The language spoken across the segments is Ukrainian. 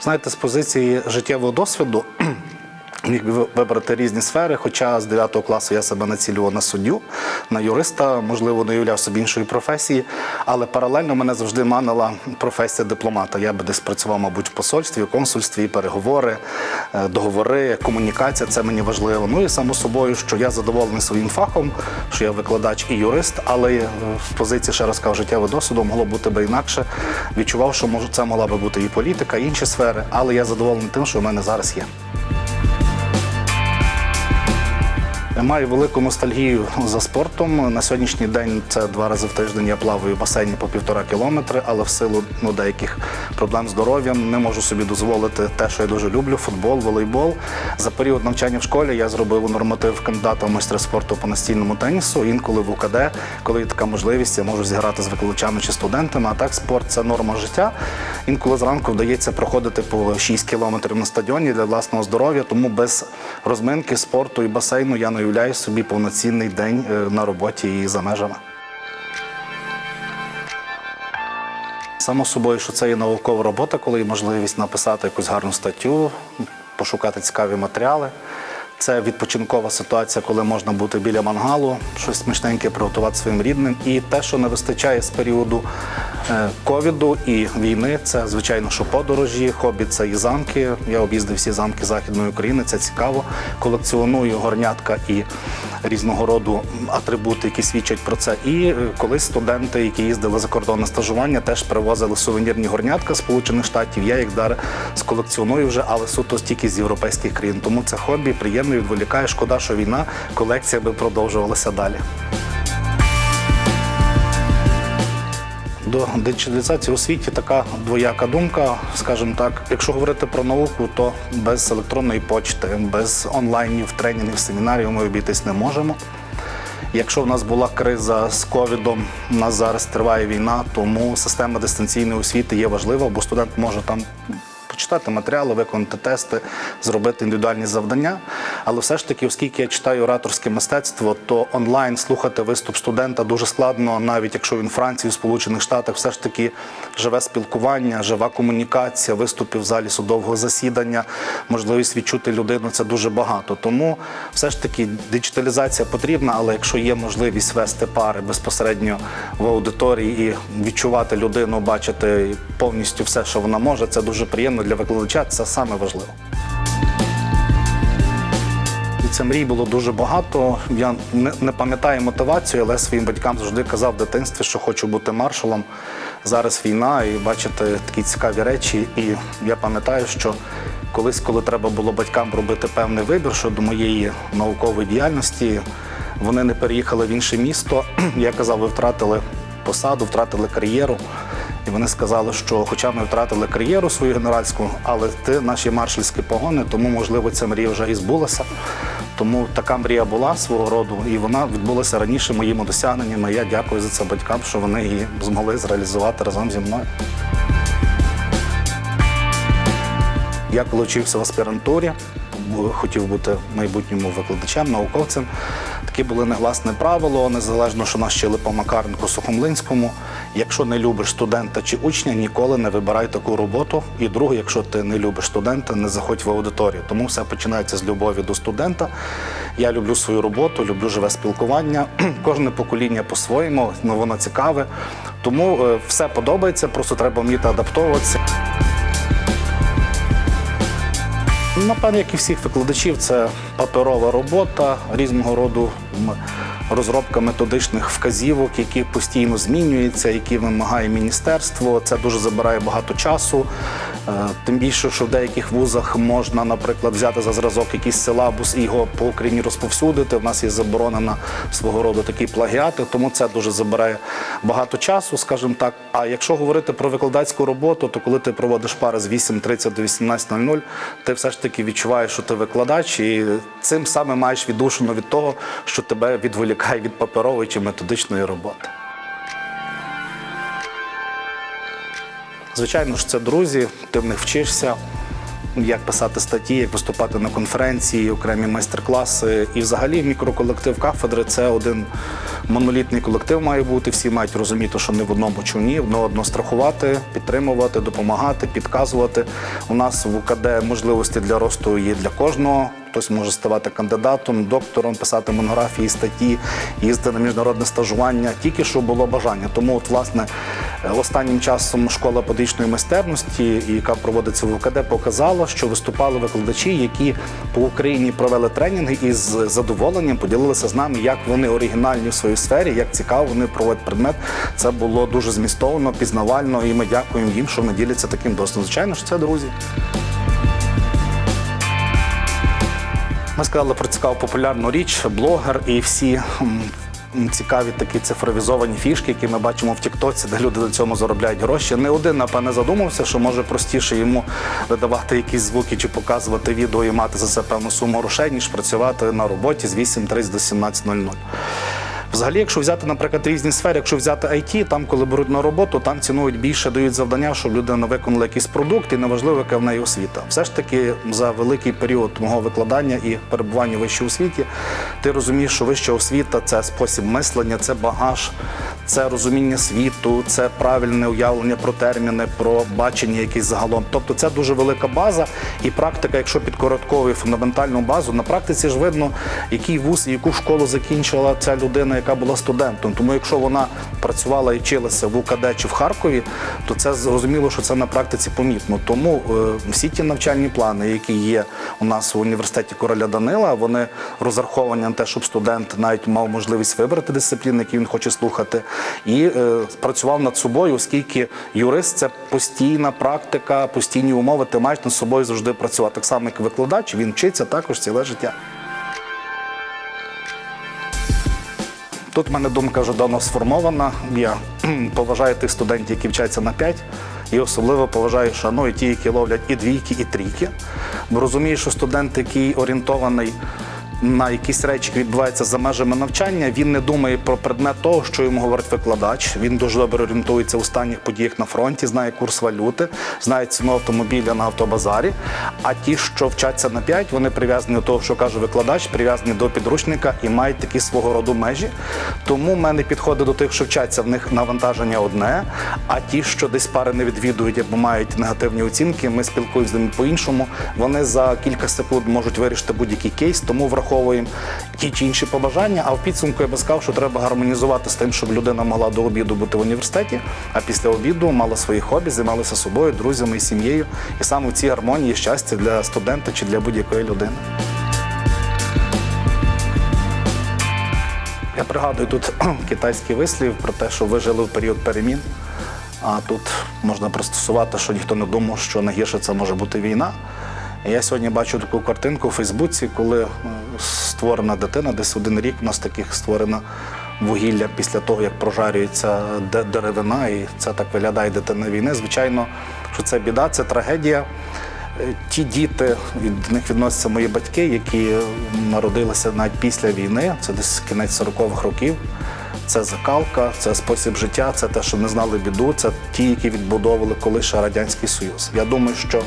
Знаєте, з позиції життєвого досвіду міг би вибрати різні сфери, хоча з 9 класу я себе націлював на суддю, на юриста, можливо, не уявляв собі іншої професії, але паралельно мене завжди манила професія дипломата. Я би десь працював, мабуть, в посольстві, в консульстві, переговори, е, договори, комунікація це мені важливо. Ну і само собою, що я задоволений своїм фахом, що я викладач і юрист, але е, з позиції ще раз кажу, життєвого досвіду могло бути би інакше. Відчував, що може це могла би бути і політика, і інші сфери, але я задоволений тим, що в мене зараз є. Маю велику ностальгію за спортом. На сьогоднішній день це два рази в тиждень я плаваю в басейні по півтора кілометри, але в силу ну, деяких проблем з здоров'ям не можу собі дозволити те, що я дуже люблю футбол, волейбол. За період навчання в школі я зробив норматив кандидата в майстри спорту по настільному тенісу. Інколи в УКД, коли є така можливість, я можу зіграти з викладачами чи студентами. А так спорт це норма життя. Інколи зранку вдається проходити по 6 кілометрів на стадіоні для власного здоров'я, тому без розминки, спорту і басейну я не уявляю собі повноцінний день е, на роботі і за межами. Само собою, що це є наукова робота, коли є можливість написати якусь гарну статтю, пошукати цікаві матеріали. Це відпочинкова ситуація, коли можна бути біля мангалу, щось смачненьке приготувати своїм рідним. І те, що не вистачає з періоду е, ковіду і війни, це звичайно, що подорожі, хобі це і замки. Я об'їздив всі замки Західної України, це цікаво. Колекціоную горнятка і різного роду атрибути, які свідчать про це. І е, колись студенти, які їздили за кордон на стажування, теж привозили сувенірні горнятка з Сполучених Штатів. Я їх дар сколекціоную вже, але суто стільки з європейських країн. Тому це хобі приємно відволікає. Шкода, що війна, колекція би продовжувалася далі. До диджиталізації у світі така двояка думка, скажімо так. Якщо говорити про науку, то без електронної почти, без онлайнів, тренінгів, семінарів ми обійтись не можемо. Якщо в нас була криза з ковідом, у нас зараз триває війна, тому система дистанційної освіти є важлива, бо студент може там почитати матеріали, виконати тести, зробити індивідуальні завдання. Але все ж таки, оскільки я читаю ораторське мистецтво, то онлайн слухати виступ студента дуже складно, навіть якщо він в Франції, в Сполучених Штатах, все ж таки живе спілкування, жива комунікація, виступи в залі судового засідання, можливість відчути людину це дуже багато. Тому все ж таки диджиталізація потрібна, але якщо є можливість вести пари безпосередньо в аудиторії і відчувати людину, бачити повністю все, що вона може, це дуже приємно для викладача. Це саме важливо. Це мрій було дуже багато. Я не, пам'ятаю мотивацію, але своїм батькам завжди казав в дитинстві, що хочу бути маршалом. Зараз війна, і бачите такі цікаві речі. І я пам'ятаю, що колись, коли треба було батькам робити певний вибір щодо моєї наукової діяльності, вони не переїхали в інше місто. Я казав, ви втратили посаду, втратили кар'єру. І вони сказали, що хоча ми втратили кар'єру свою генеральську, але ти наші маршальські погони, тому можливо ця мрія вже і збулася. Тому така мрія була свого роду, і вона відбулася раніше моїми досягненнями. Я дякую за це батькам, що вони її змогли зреалізувати разом зі мною. Я коли вчився в аспірантурі, хотів бути майбутньому викладачем, науковцем. Такі були негласне правило, незалежно, що нас вчили по Макаренку Сухомлинському. Якщо не любиш студента чи учня, ніколи не вибирай таку роботу. І друге, якщо ти не любиш студента, не заходь в аудиторію. Тому все починається з любові до студента. Я люблю свою роботу, люблю живе спілкування. Кожне покоління по-своєму, ну, воно цікаве. Тому е, все подобається, просто треба вміти адаптовуватися. Напевно, як і всіх викладачів, це паперова робота різного роду розробка методичних вказівок, які постійно змінюються, які вимагає міністерство. Це дуже забирає багато часу. Е, Тим більше, що в деяких вузах можна, наприклад, взяти за зразок якийсь силабус і його по Україні розповсюдити. У нас є заборонена свого роду такі плагіати, тому це дуже забирає багато часу, скажімо так. А якщо говорити про викладацьку роботу, то коли ти проводиш пари з 8.30 до 18.00, ти все ж таки відчуваєш, що ти викладач, і цим саме маєш віддушину від того, що тебе відволікає від паперової чи методичної роботи. Звичайно ж, це друзі, ти в них вчишся. як писати статті, як виступати на конференції, окремі майстер-класи. І взагалі мікроколектив кафедри це один монолітний колектив має бути. Всі мають розуміти, що не в одному човні, одне одно страхувати, підтримувати, допомагати, підказувати. У нас в УКД можливості для росту є для кожного. Хтось може ставати кандидатом, доктором, писати монографії, статті, їздити на міжнародне стажування, тільки що було бажання. Тому, от, власне, останнім часом школа педагогічної майстерності, яка проводиться в УКД, показала, що виступали викладачі, які по Україні провели тренінги і з задоволенням поділилися з нами, як вони оригінальні в своїй сфері, як цікаво вони проводять предмет. Це було дуже змістовно, пізнавально, і ми дякуємо їм, що вони діляться таким досвідом. Звичайно, що це друзі. Ми сказали про цікаву популярну річ, блогер і всі цікаві такі цифровізовані фішки, які ми бачимо в Тіктоці, де люди на цьому заробляють гроші. Не один, напевне, задумався, що може простіше йому видавати якісь звуки чи показувати відео і мати за це певну суму грошей, ніж працювати на роботі з 8.30 до 17.00. Взагалі, якщо взяти, наприклад, різні сфери, якщо взяти IT, там, коли беруть на роботу, там цінують більше, дають завдання, щоб людина виконала якийсь продукт, і неважливо, яка в неї освіта. Все ж таки, за великий період мого викладання і перебування в вищій освіті, ти розумієш, що вища освіта це спосіб мислення, це багаж, це розуміння світу, це правильне уявлення про терміни, про бачення якісь загалом. Тобто це дуже велика база, і практика, якщо підкоротковує фундаментальну базу, на практиці ж видно, який вуз і яку школу закінчила ця людина, яка була студентом. Тому якщо вона працювала і вчилася в УКД чи в Харкові, то це зрозуміло, що це на практиці помітно. Тому е, всі ті навчальні плани, які є у нас в університеті короля Данила, вони розраховані на те, щоб студент навіть мав можливість вибрати дисципліни, які він хоче слухати, і е, працював над собою, оскільки юрист це постійна практика, постійні умови. Ти маєш над собою завжди працювати. Так само, як викладач, він вчиться також ціле життя. Тут в мене думка вже давно сформована. Я поважаю тих студентів, які вчаться на 5, і особливо поважаю, шаную ті, які ловлять і двійки, і трійки. Бо розумію, що студент, який орієнтований на якісь речі, які відбуваються за межами навчання, він не думає про предмет того, що йому говорить викладач. Він дуже добре орієнтується у останніх подіях на фронті, знає курс валюти, знає ціну автомобіля на автобазарі. А ті, що вчаться на 5, вони прив'язані до того, що каже викладач, прив'язані до підручника і мають такі свого роду межі. Тому в мене підходить до тих, що вчаться в них навантаження одне, а ті, що десь пари не відвідують або мають негативні оцінки, ми спілкуємося з ними по-іншому. Вони за кілька секунд можуть вирішити будь-який кейс, тому враховуємо ті чи інші побажання. А в підсумку я би сказав, що треба гармонізувати з тим, щоб людина могла до обіду бути в університеті, а після обіду мала свої хобі, займалася собою, друзями і сім'єю. І саме в цій гармонії щастя для студента чи для будь-якої людини. Я пригадую тут китайський вислів про те, що ви жили в період перемін. А тут можна пристосувати, що ніхто не думав, що найгірше це може бути війна. Я сьогодні бачу таку картинку у Фейсбуці, коли е, створена дитина, десь один рік у нас таких створено вугілля після того, як прожарюється деревина, і це так виглядає дитина війни. Звичайно, що це біда, це трагедія. Е, Ті діти, від них відносяться мої батьки, які народилися навіть після війни, це десь кінець 40-х років. Це закалка, це спосіб життя, це те, що ми знали біду, це ті, які відбудовували колись ще Радянський Союз. Я думаю, що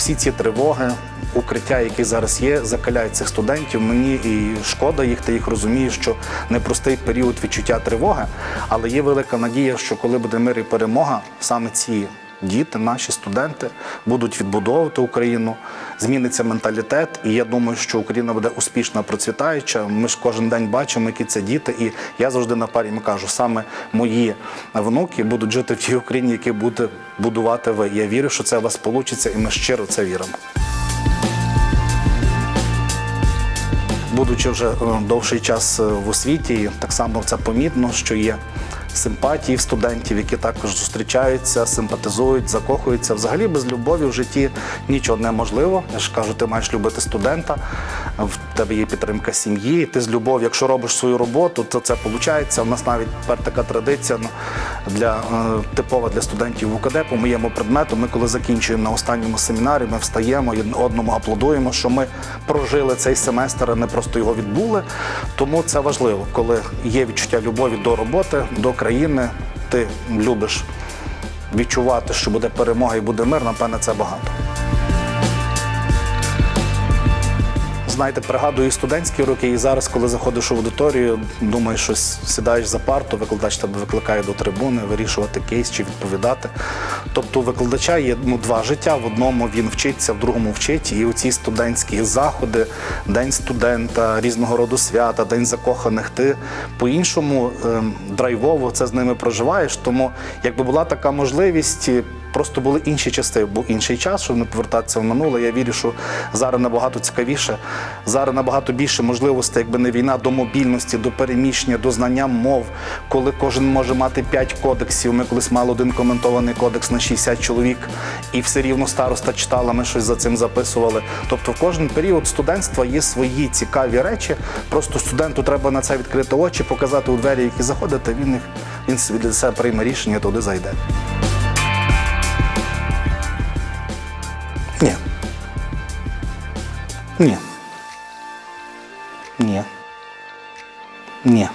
всі ці тривоги, укриття, які зараз є, закаляють цих студентів. Мені і шкода їх, та їх розумію, що непростий період відчуття тривоги, але є велика надія, що коли буде мир і перемога, саме ці діти, наші студенти будуть відбудовувати Україну, зміниться менталітет. І я думаю, що Україна буде успішна, процвітаюча. Ми ж кожен день бачимо, які це діти. І я завжди на парі кажу, саме мої внуки будуть жити в тій Україні, які будете будувати ви. Я вірю, що це у вас вийде, і ми щиро в це віримо. Будучи вже е, довший час е, в освіті, так само це помітно, що є симпатії в студентів, які також зустрічаються, симпатизують, закохуються. Взагалі без любові в житті нічого неможливо. Я ж кажу, ти маєш любити студента, в тебе є підтримка сім'ї. Ти з любов'ю, якщо робиш свою роботу, то це виходить. У нас навіть тепер така традиція ну, для е, типова для студентів УКД по моєму предмету. Ми коли закінчуємо на останньому семінарі, ми встаємо і одному аплодуємо, що ми прожили цей семестр, а не просто його відбули. Тому це важливо, коли є відчуття любові до роботи, до країни. Ти любиш відчувати, що буде перемога і буде мир. Напевне, це багато. Знаєте, пригадую студентські роки, і зараз, коли заходиш у аудиторію, думаєш, щось сідаєш за парту, викладач тебе викликає до трибуни, вирішувати кейс чи відповідати. Тобто у викладача є ну, два життя. В одному він вчиться, в другому вчить. І оці студентські заходи, день студента, різного роду свята, день закоханих. Ти по-іншому ем, драйвово це з ними проживаєш. Тому якби була така можливість. Просто були інші часи, був інший час, щоб не повертатися в минуле. Я вірю, що зараз набагато цікавіше, зараз набагато більше можливостей, якби не війна, до мобільності, до переміщення, до знання мов, коли кожен може мати 5 кодексів. Ми колись мали один коментований кодекс на 60 чоловік, і все рівно староста читала, ми щось за цим записували. Тобто, в кожен період студентства є свої цікаві речі. Просто студенту треба на це відкрити очі, показати у двері, які заходите. Він їх він собі для себе прийме рішення, туди зайде. Ні. Ні. Ні.